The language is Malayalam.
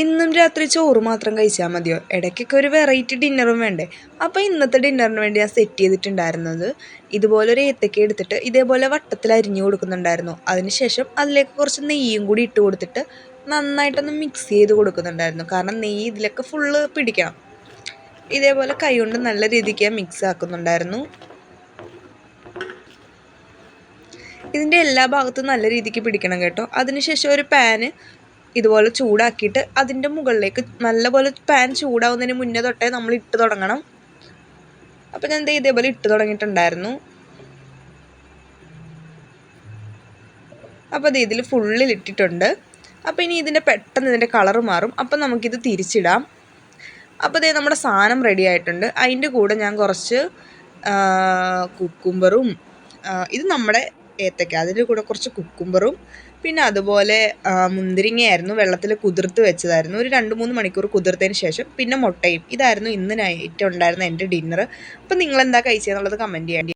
എന്നും രാത്രി ചോറ് മാത്രം കഴിച്ചാൽ മതിയോ? ഇടയ്ക്കൊക്കെ ഒരു വെറൈറ്റി ഡിന്നറും വേണ്ടേ? അപ്പോൾ ഇന്നത്തെ ഡിന്നറിന് വേണ്ടി ഞാൻ സെറ്റ് ചെയ്തിട്ടുണ്ടായിരുന്നത്. ഇതുപോലെ ഒരു ഏത്തക്ക എടുത്തിട്ട് ഇതേപോലെ വട്ടത്തിൽ അരിഞ്ഞു കൊടുക്കുന്നുണ്ടായിരുന്നു. അതിനുശേഷം അതിലേക്ക് കുറച്ച് നെയ്യും കൂടി ഇട്ട് കൊടുത്തിട്ട് നന്നായിട്ടൊന്ന് മിക്സ് ചെയ്ത് കൊടുക്കുന്നുണ്ടായിരുന്നു. കാരണം നെയ്യ് ഇതിലൊക്കെ ഫുള്ള് പിടിക്കണം. ഇതേപോലെ കൈകൊണ്ട് നല്ല രീതിക്ക് മിക്സ് ആക്കുന്നുണ്ടായിരുന്നു. ഇതിന്റെ എല്ലാ ഭാഗത്തും നല്ല രീതിക്ക് പിടിക്കണം കേട്ടോ. അതിനുശേഷം ഒരു പാന് ഇതുപോലെ ചൂടാക്കിയിട്ട് അതിന്റെ മുകളിലേക്ക് നല്ലപോലെ പാൻ ചൂടാവുന്നതിന് മുന്നേ തൊട്ടേ നമ്മൾ ഇട്ട് തുടങ്ങണം. അപ്പോൾ ഞാൻ ഇതേപോലെ ഇട്ട് തുടങ്ങിയിട്ടുണ്ടായിരുന്നു. അപ്പോൾ അത് ഇതിൽ ഫുള്ളിൽ ഇട്ടിട്ടുണ്ട്. അപ്പോൾ ഇനി ഇതിന്റെ പെട്ടെന്ന് ഇതിന്റെ കളർ മാറും. അപ്പോൾ നമുക്കിത് തിരിച്ചിടാം. അപ്പോൾ ഇതേ നമ്മുടെ സാധനം റെഡി ആയിട്ടുണ്ട്. അതിന്റെ കൂടെ ഞാൻ കുറച്ച് കുക്കുംബറും ഇത് നമ്മുടെ ഏത്തക്ക. അതിന്റെ കൂടെ കുറച്ച് കുക്കുംബറും പിന്നെ അതുപോലെ മുന്തിരിങ്ങയായിരുന്നു വെള്ളത്തിൽ കുതിർത്ത് വെച്ചതായിരുന്നു. ഒരു രണ്ട് മൂന്ന് മണിക്കൂർ കുതിർത്തതിന് ശേഷം പിന്നെ മുട്ടയും. ഇതായിരുന്നു ഇന്ന് നൈറ്റ് ഉണ്ടായിരുന്ന എന്റെ ഡിന്നർ അപ്പോൾ നിങ്ങളെന്താ കഴിച്ചതെന്നുള്ളത് കമന്റ് ചെയ്യേണ്ടി